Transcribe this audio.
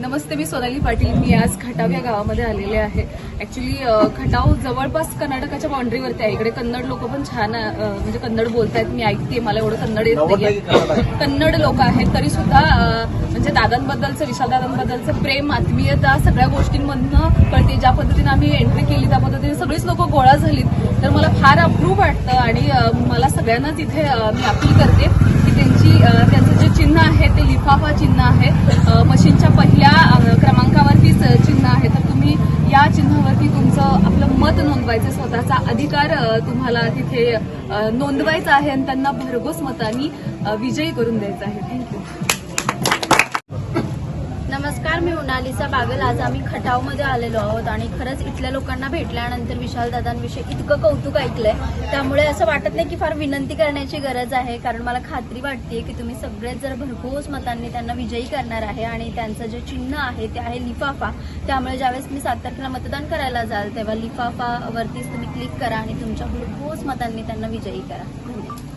नमस्ते मी सोनाली पाटील. मी आज खटाव या गावामध्ये आलेले आहे. ऍक्च्युली खटाव जवळपास कर्नाटकाच्या बाउंड्रीवरती आहे. इकडे कन्नड लोक पण छान म्हणजे कन्नड बोलतायत. मी ऐकते मला एवढं कन्नड येत नाहीये. कन्नड लोक आहेत. तरी सुद्धा म्हणजे दादांबद्दलचं विशाल दादांबद्दलचं प्रेम आत्मीयता सगळ्या गोष्टींमधनं कळते. ज्या पद्धतीने आम्ही एंट्री केली त्या पद्धतीने सगळीच लोक गोळा झालीत. तर मला फार अप्रूप वाटतं आणि मला सगळ्यांनाच इथे मी अपील करते की त्यांची त्यांचं चिन्ह आहे ते लिफाफा चिन्ह आहे. मशीनच्या पहिल्या क्रमांकावरतीच चिन्ह आहे. तर तुम्ही या चिन्हावरती तुमचं आपलं मत नोंदवायचं स्वतःचा अधिकार तुम्हाला तिथे नोंदवायचा आहे आणि त्यांना भरघोस मतांनी विजयी करून द्यायचा आहे. थँक्यू नमस्कार मी मोनालिसा बागल. आज आम्ही खटावमध्ये आलेलो आहोत आणि खरंच इथल्या लोकांना भेटल्यानंतर विशाल दादांविषयी इतकं कौतुक ऐकलंय. त्यामुळे असं वाटत नाही की फार विनंती करण्याची गरज आहे कारण मला खात्री वाटते की तुम्ही सगळेच जर भरघोस मतांनी त्यांना विजयी करणार आहे आणि त्यांचं जे चिन्ह आहे ते आहे लिफाफा. त्यामुळे ज्यावेळेस तुम्ही सात तारखेला मतदान करायला जाल तेव्हा लिफाफावरतीच तुम्ही क्लिक करा आणि तुमच्या भरघोस मतांनी त्यांना विजयी करा. धन्यवाद